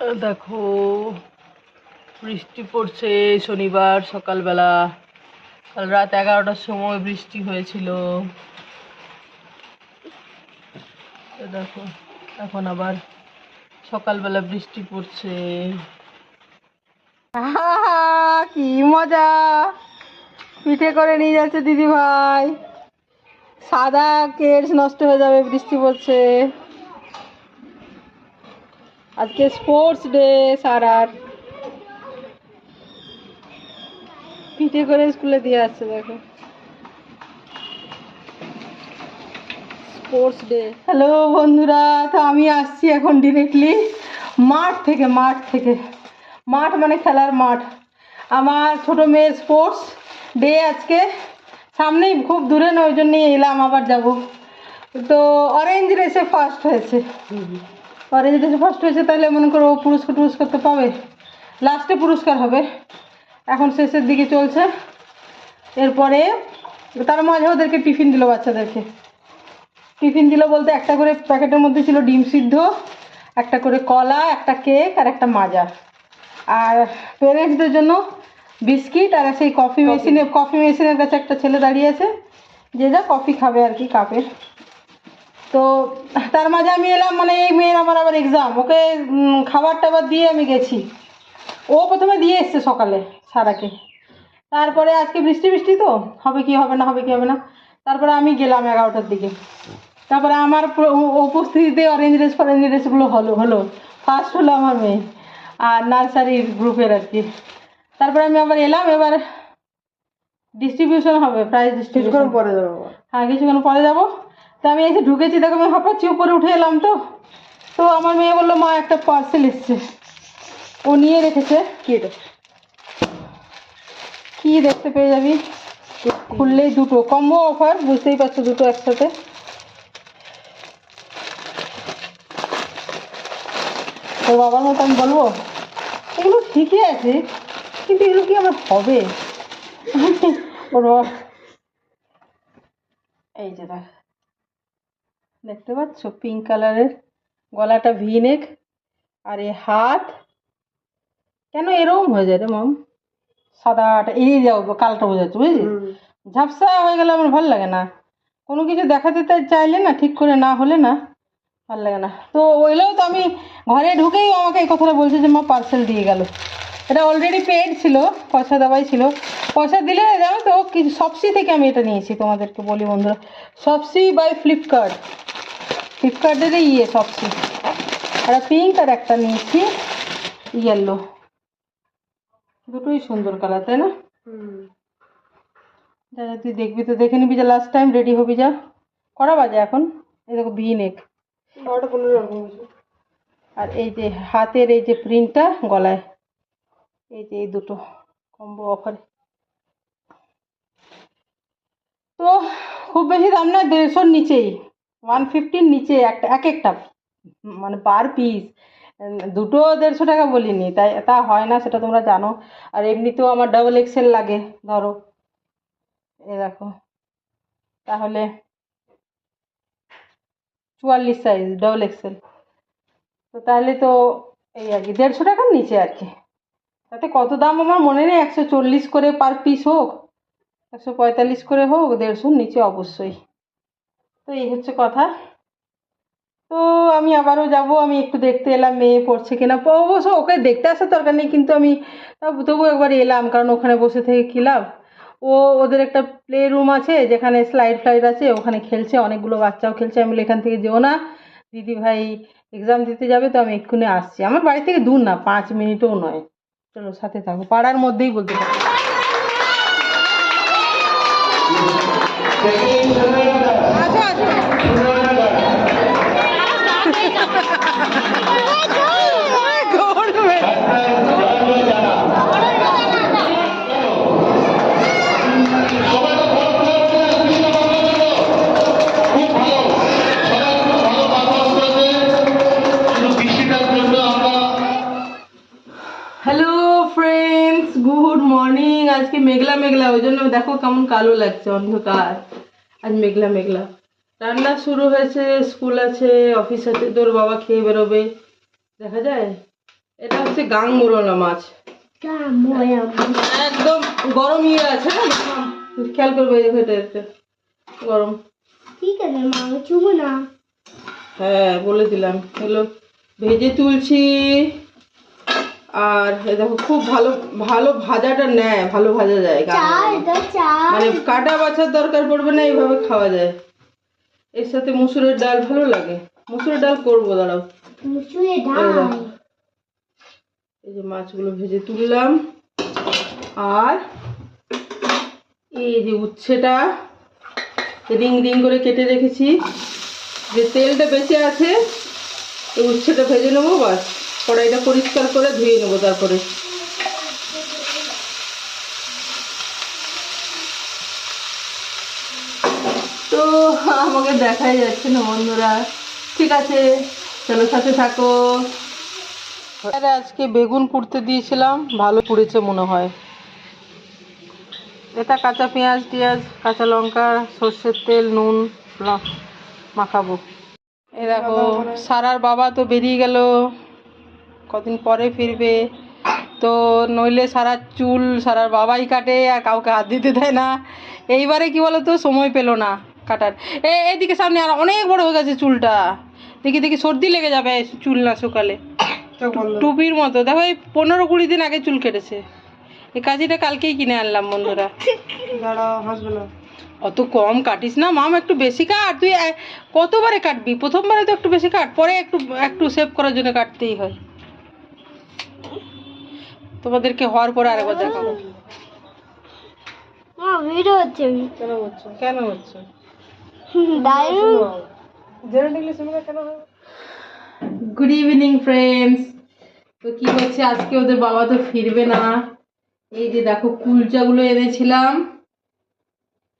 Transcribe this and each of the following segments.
দেখো, বৃষ্টি পড়ছে শনিবার সকালবেলা। কাল রাত এগারোটার সময় বৃষ্টি হয়েছিল। দেখো, এখন আবার সকালবেলা বৃষ্টি পড়ছে। কি মজা! পিঠে করে নিয়ে যাচ্ছে দিদি ভাই সাদা কেস নষ্ট হয়ে যাবে, বৃষ্টি পড়ছে। আজকে স্পোর্টস ডে সারার পিঠে করে স্কুলে দিয়ে আসছে, দেখো। স্পোর্টস ডে হ্যালো বন্ধুরা, তো আমি আসছি এখন ডিরেক্টলি মাঠ থেকে মাঠ থেকে। মাঠ মানে খেলার মাঠ। আমার ছোট মেয়ের স্পোর্টস ডে আজকে। সামনেই খুব দূরে নয় ওই জন্যই এলাম, আবার যাব। তো অরেঞ্জ রেসে ফার্স্ট হয়েছে। অরেঞ্জ রেসে ফার্স্ট হয়েছে তাহলে মনে করো ও পুরস্কার টুরস্কার তো পাবে। লাস্টে পুরস্কার হবে। এখন শেষের দিকে চলছে। এরপরে তার মাঝে ওদেরকে টিফিন দিল বাচ্চাদেরকে। টিফিন দিল বলতে একটা করে প্যাকেটের মধ্যে ছিল ডিম সিদ্ধ একটা করে কলা একটা কেক আর একটা মাজা। আর প্যারেন্টসদের জন্য বিস্কিট আর সেই কফি মেশিনে কফি মেশিনের কাছে একটা ছেলে দাঁড়িয়ে আছে। যে যা কফি খাবে আর কি কাপে তো তার মাঝে আমি এলাম মানে এই মেয়ের আমার আবার এক্সাম ওকে খাবার টাবার দিয়ে আমি গেছি। ও প্রথমে দিয়ে এসছে সকালে সারাকে। তারপরে আজকে বৃষ্টি বৃষ্টি তো হবে কি হবে না হবে কি হবে না। তারপরে আমি গেলাম এগারোটার দিকে। তারপরে আমার উপস্থিতিতে অরেঞ্জ ড্রেস ফরেঞ্জ ড্রেসগুলো হলো হলো। ফার্স্ট হলো আমার মেয়ে আর নার্সারির গ্রুপের আর কি। তারপরে আমি আবার এলাম এবার ডিস্ট্রিবিউশন হবে প্রাইজ ডিস্ট্রিবিউশন পরে যাব হ্যাঁ কিছুক্ষণ পরে যাব। তো আমি এসে ঢুকেছি দেখো আমি হাঁপাচ্ছি উপরে উঠে এলাম তো। তো আমার মেয়ে বলল মা একটা পার্সেল এসছে। ও নিয়ে রেখেছে। কি এটা? কি দেখতে পেয়ে যাবি? খুললেই দুটো। কম্বো অফার বুঝতেই পারছ দুটো একসাথে। তো বাবার মতো আমি বলব এগুলো ঠিকই আছে কিন্তু এগুলো কি আমার হবে? ওর এই যে দেখ। দেখতে পাচ্ছ? পিঙ্ক কালারের গলাটা ভিনেক আর এই হাত। কেন এরকম হয়ে যায় রে মাম সাদাটা এই যাও কালটা বোঝাচ্ছে বুঝলি? ঝাপসা হয়ে গেলে আমার ভালো লাগে না। কোনো কিছু দেখাতে চাইলে না ঠিক করে না হলে না ভালো লাগে না। তো ওইলেও তো আমি ঘরে ঢুকেই আমাকে এই কথাটা বলছে যে মা পার্সেল দিয়ে গেল। এটা অলরেডি পেড ছিল পয়সা দেওয়াই ছিল। পয়সা দিলে জানো তো কিছু সবসি থেকে আমি এটা নিয়েছি তোমাদেরকে বলি বন্ধুরা। সবসি বাই ফ্লিপকার্ট ফ্লিপকার্টের ইয়ে সবসি একটা পিঙ্ক আর একটা নিয়েছি ইয়েলো দুটোই সুন্দর কালার তাই না? যা তুই দেখবি তো দেখে নিবি যা লাস্ট টাইম রেডি হবি যা। কটা বাজে এখন? এই দেখো ভি নেক আর এই যে হাতের এই যে প্রিন্টটা গলায় এই যে এই দুটো কম্বো অফারে তো খুব বেশি দাম না দেড়শোর নিচেই। ওয়ান ফিফটির নিচে একটা, এক একটা মানে পার পিস দুটো দেড়শো টাকা বলিনি, তাই, তা হয় না, সেটা তোমরা জানো। আর এমনিতেও আমার ডাবল এক্সেল লাগে, ধরো। এ দেখো, তাহলে চুয়াল্লিশ সাইজ ডবল এক্সেল তো তাহলে তো এই আর কি, দেড়শো টাকার নিচে আর কি। তাতে কত দাম আমার মনে নেই, একশো চল্লিশ করে পার পিস হোক, একশো পঁয়তাল্লিশ করে হোক, দেড়শোর নিচে অবশ্যই। তো এই হচ্ছে কথা। তো আমি আবারও যাব, আমি একটু দেখতে এলাম মেয়ে পড়ছে কিনা। অবশ্য ওকে দেখতে আসার দরকার নেই, কিন্তু আমি তবু একবার এলাম, কারণ ওখানে বসে থেকে কী ও ওদের একটা প্লে রুম আছে, যেখানে স্লাইড ফ্লাইড আছে, ওখানে খেলছে, অনেকগুলো বাচ্চাও খেলছে। আমি এখান থেকে যেও না, দিদি ভাই এক্সাম দিতে যাবে, তো আমি এক্ষুনি আসছি। আমার বাড়ি থেকে দূর না, পাঁচ মিনিটও নয়। চলো সাথে থাকো, পাড়ার মধ্যেই বলতে পারো। আচ্ছা আচ্ছা। হ্যালো ফ্রেন্ডস গুড মর্নিং আজকে মেঘলা মেঘলা। ওই জন্য দেখো কেমন কালো লাগছে অন্ধকার। আজ মেঘলা মেঘলা। রান্না শুরু হয়েছে স্কুল আছে অফিস আছে তোর বাবা খেয়ে বেরোবে। দেখা যায়? এটা হচ্ছে গাং মোরলা মাছ। একদম গরম ইয়ে আছে না? খেয়াল করবে এটা এটা গরম। ঠিক আছে মা চুবো না। হ্যাঁ বলে দিলাম। এগুলো ভেজে তুলছি। আর দেখো খুব ভালো ভালো ভাজাটা নেয় ভালো ভাজা যায় মানে কাটা বাছার দরকার পড়বে না এইভাবে খাওয়া যায়। এর সাথে মুসুরের ডাল ভালো লাগে। মুসুরের ডাল করব দাঁড়াও। এই এই যে মাছগুলো ভেজে তুললাম। আর এই যে উচ্ছেটা রিং রিং করে কেটে রেখেছি। যে তেলটা বেঁচে আছে এই উচ্ছেটা ভেজে নেব বাস। কড়াইটা পরিষ্কার করে ধুয়ে নেব তারপরে। তো আমাকে দেখাই যাচ্ছে না বন্ধুরা। ঠিক আছে, চলো সাথে থাকো। আজকে বেগুন পুড়তে দিয়েছিলাম, ভালো পুড়েছে মনে হয়। এটা কাঁচা পেঁয়াজ টিয়াজ, কাঁচা লঙ্কা, সর্ষের তেল, নুন মাখাবো। এই দেখো, সারার বাবা তো বেরিয়ে গেল। কদিন পরে ফিরবে। তো নইলে সারা চুল সারার বাবাই কাটে আর কাউকে হাত দিতে দেয় না। এইবারে কি বলো তো সময় পেল না কাটার। এ এদিকে সামনে আর অনেক বড় হয়ে গেছে চুলটা। দেখি দেখি সর্দি লেগে যাবে চুল না শুকালে। টুপির মতো। দেখো এই পনেরো কুড়ি দিন আগে চুল কেটেছে। এই কাজিটা কালকেই কিনে আনলাম বন্ধুরা। অত কম কাটিস না মাম একটু বেশি কাট। তুই কতবারে কাটবি? প্রথমবারে তো একটু বেশি কাট পরে একটু একটু সেভ করার জন্য কাটতেই হয়। তোমাদেরকে হওয়ার পরে আরেকবার দেখাবো। মা ভিডিও হচ্ছে। কেন হচ্ছে? কেন হচ্ছে? গুড ইভিনিং ফ্রেন্ডস তো কি হচ্ছে? আজকে ওদের বাবা তো ফিরবে না। এই যে দেখো কুলচাগুলো এনেছিলাম।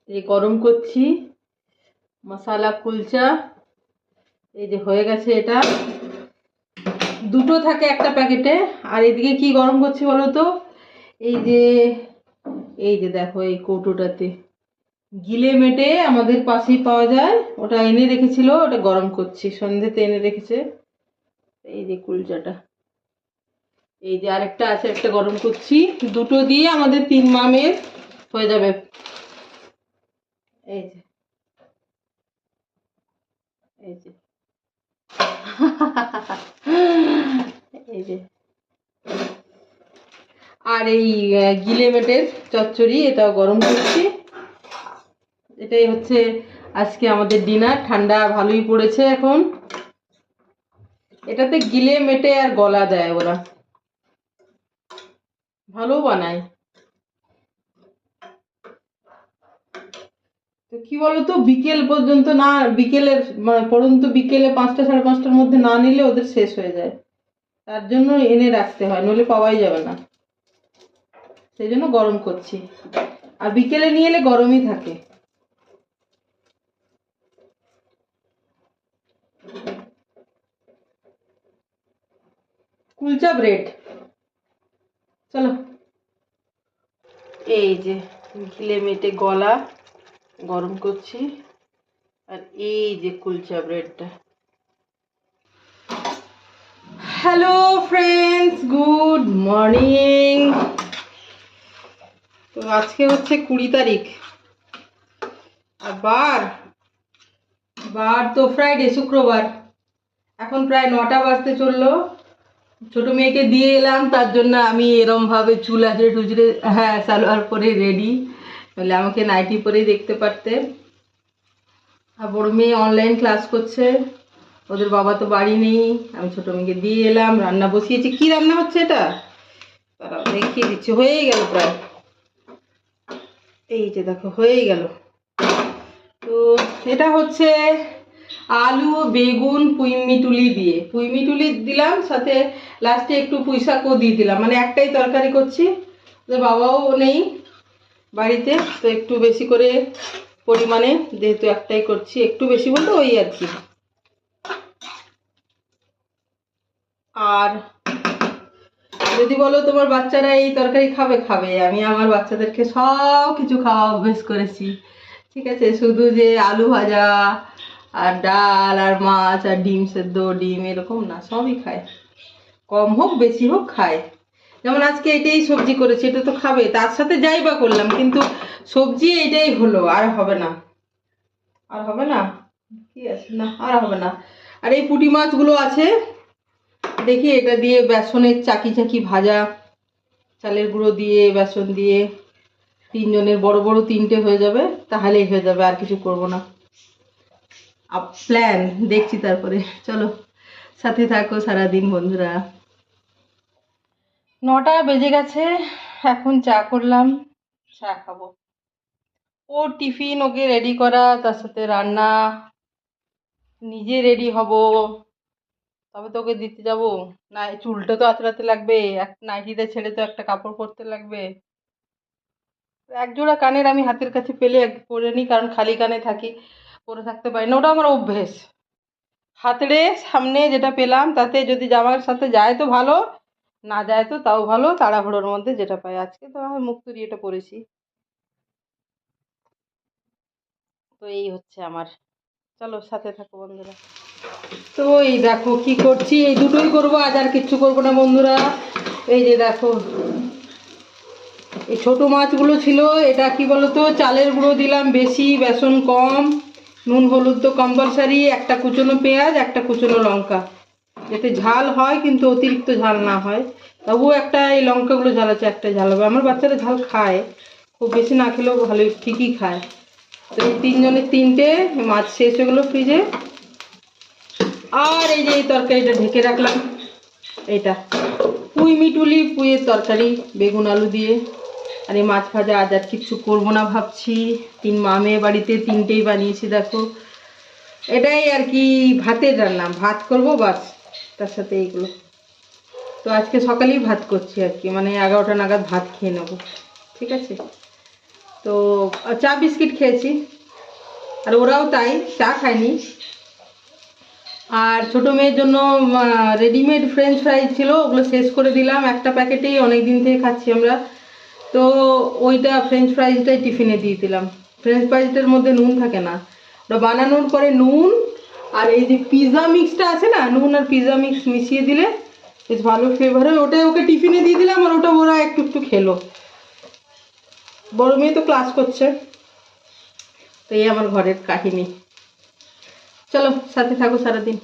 এই গরম করছি। মশালা কুলচা। এই যে হয়ে গেছে এটা। দুটো থাকে একটা প্যাকেটে। আর এদিকে কি গরম করছি বলো তো? এই যে এই যে দেখো এই কৌটোটাতে। গিলে মেটে আমাদের পাশেই পাওয়া যায়। ওটা এনে রেখেছিল, ওটা গরম করছি। সন্ধ্যেতে এনে রেখেছে। এই যে কুলচাটা। এই যে আরেকটা আছে, একটা গরম করছি। দুটো দিয়ে আমাদের তিন মামের হয়ে যাবে। এই যে। এই যে। আর এই আহ, গিলে মেটের চচ্চড়ি এটাও গরম করছি। এটাই হচ্ছে আজকে আমাদের ডিনার ঠান্ডা ভালোই পড়েছে এখন। এটাতে গিলে মেটে আর গলা দেয় ওরা। ভালো বানায়। তো কি বলতো, বিকেল পর্যন্ত না বিকেলের মানে পর্যন্ত বিকেলে পাঁচটা, সাড়ে পাঁচটার মধ্যে না নিলে ওদের শেষ হয়ে যায়। তার জন্য এনে রাখতে হয়, নইলে পাওয়াই যাবে না। সেই জন্য গরম করছি। আর বিকেলে নিয়ে এলে গরমই থাকে। কুলচা ব্রেড। চলো। এই যে গিলে মেটে গলা। গরম করছি। আর এই যে কুলচা ব্রেডটা। হ্যালো ফ্রেন্ডস গুড মর্নিং তো আজকে হচ্ছে কুড়ি তারিখ। আর বার বার তো ফ্রাইডে শুক্রবার। এখন প্রায় নটা বাজতে চলল। ছোট মেয়েকে দিয়ে এলাম, তার জন্য আমি এরমভাবে চুল আঁচড়ে টুচড়ে হ্যাঁ সালোয়ার পরে রেডি তাহলে আমাকে নাইটি পরেই দেখতে পারতে। আর বড় মেয়ে অনলাইন ক্লাস করছে। ওদের বাবা তো বাড়ি নেই। আমি ছোট মেয়েকে দিয়ে এলাম, রান্না বসিয়েছি। কি রান্না হচ্ছে এটা? তারা দেখিয়ে দিচ্ছি। হয়েই গেল প্রায়। এই যে দেখো, হয়েই গেল। তো এটা হচ্ছে আলু, বেগুন, পুঁইমিটুলি দিয়ে। পুঁইমিটুলি দিলাম, সাথে লাস্টে একটু পুঁই শাকও দিয়ে দিলাম। মানে একটাই তরকারি করছি। ওদের বাবাও নেই। বাড়িতে, তো একটু বেশি করে পরিমাণে, যেহেতু একটাই করছি, একটু বেশি বলতে ওই আর কি। আর যদি বলো তোমার বাচ্চারা এই তরকারি খাবে খাবে। আমি আমার বাচ্চাদেরকে সব কিছু খাওয়া অভ্যেস করেছি। ঠিক আছে, শুধু যে আলু ভাজা, আর ডাল, আর মাছ, আর ডিম সেদ্ধ, ডিম এরকম না, সবই খায়। কম হোক, বেশি হোক, খায়। যেমন আজকে এটাই সবজি করেছি, এটা তো খাবে, তার সাথে যাই বা করলাম, কিন্তু সবজি এটাই হলো, আর হবে না। আর হবে না? কি আছে? না, আর হবে না। আর এই পুঁটি মাছগুলো আছে, দেখি এটা দিয়ে বেসনের চাকি চাকি ভাজা, চালের গুঁড়ো দিয়ে, বেসন দিয়ে, তিনজনের বড় বড় তিনটে হয়ে যাবে, তাহলেই হয়ে যাবে, আর কিছু করব না। প্ল্যান দেখছি তারপরে। চলো, সাথে থাকো সারাদিন, বন্ধুরা। নটা বেজে গেছে, এখন চা করলাম, চা খাব। ও টিফিন ওকে রেডি করা, তার সাথে রান্না, নিজে রেডি হব। তবে তো ওকে দিতে যাব। না চুলটা তো আঁচড়াতে লাগবে, এক নাইটিতে ছেড়ে তো একটা কাপড় পরতে লাগবে। এক জোড়া কানের আমি হাতের কাছে পেলে পরে নিই কারণ খালি কানে থাকি, পরে থাকতে পারি না। ওটা আমার অভ্যেস। হাতড়ে সামনে যেটা পেলাম, তাতে যদি জামার সাথে যায় তো ভালো না যায় তো, তাও ভালো। তাড়াহুড়োর মধ্যে যেটা পাই। আজকে তো আমি মুক্তরি এটা পরেছি তো এই হচ্ছে আমার। চলো, সাথে থাকো বন্ধুরা। তো এই দেখো কি করছি। এই দুটোই করব, আজ আর কিচ্ছু করব না বন্ধুরা। এই যে দেখো, এই ছোটো মাছগুলো ছিল। এটা কি বলতো, চালের গুঁড়ো দিলাম বেশি, বেসন কম, নুন, হলুদ তো কম্পালসারি একটা কুচনো পেঁয়াজ, একটা কুচনো লঙ্কা। যাতে ঝাল হয় কিন্তু অতিরিক্ত ঝাল না হয়। তবুও একটা এই লঙ্কাগুলো ঝাল আছে একটা ঝাল হবে। আমার বাচ্চারা ঝাল খায়। খুব বেশি না খেলেও ভালোই ঠিকই খায়। তো এই তিনজনের তিনটে, মাছ শেষ হয়ে গেলো ফ্রিজে আর এই যে এই তরকারিটা ঢেকে রাখলাম। এইটা। পুঁই মিটুলি, পুঁইয়ের তরকারি, বেগুন আলু দিয়ে। আর এই মাছ ভাজা আজ আর কিচ্ছু করব না ভাবছি। তিন মামে বাড়িতে তিনটেই বানিয়েছি, দেখো। এটাই আর কি ভাতের রান্না। ভাত করব বাস। তার সাথে এইগুলো। তো আজকে সকালেই ভাত করছি আর কি মানে এগারোটা নাগাদ ভাত খেয়ে নেব, ঠিক আছে? তো চা বিস্কিট খেয়েছি, আর ওরাও তাই, চা খায়নি। আর ছোটো মেয়ের জন্য রেডিমেড ফ্রেঞ্চ ফ্রাই ছিল, ওগুলো শেষ করে দিলাম। একটা প্যাকেটেই অনেক দিন থেকে খাচ্ছি আমরা। তো, ওইটা ফ্রেঞ্চ ফ্রাইজটাই টিফিনে দিয়ে দিলাম। ফ্রেঞ্চ ফ্রাইজটার মধ্যে নুন থাকে না। ওটা বানানোর পরে নুন আর এই যে পিজা মিক্সটা আছে না, নুন আর পিজা মিক্স মিশিয়ে দিলে বেশ ভালো ফ্লেভার হয়। ওটাই ওকে টিফিনে দিয়ে দিলাম আর ওটা ওরা একটু একটু খেলো। বড় মেয়ে তো ক্লাস করছে। তো এই আমার ঘরের কাহিনী। চলো, সাথে থাকো সারাদিন।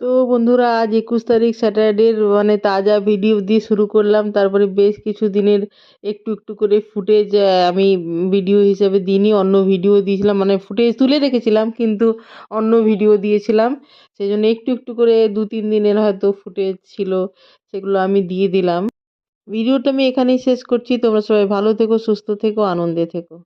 তো বন্ধুরা, আজ একুশ তারিখ স্যাটারডের মানে তাজা ভিডিও দিয়ে শুরু করলাম। তারপরে বেশ কিছু দিনের একটু একটু করে ফুটেজ আমি ভিডিও হিসাবে দিইনি, অন্য ভিডিও দিয়েছিলাম। মানে ফুটেজ তুলে রেখেছিলাম, কিন্তু অন্য ভিডিও দিয়েছিলাম। সেই জন্য একটু একটু করে দু তিন দিনের হয়তো ফুটেজ ছিল, সেগুলো আমি দিয়ে দিলাম। ভিডিওটা আমি এখানেই শেষ করছি। তোমরা সবাই ভালো থেকো, সুস্থ থেকো, আনন্দে থেকো।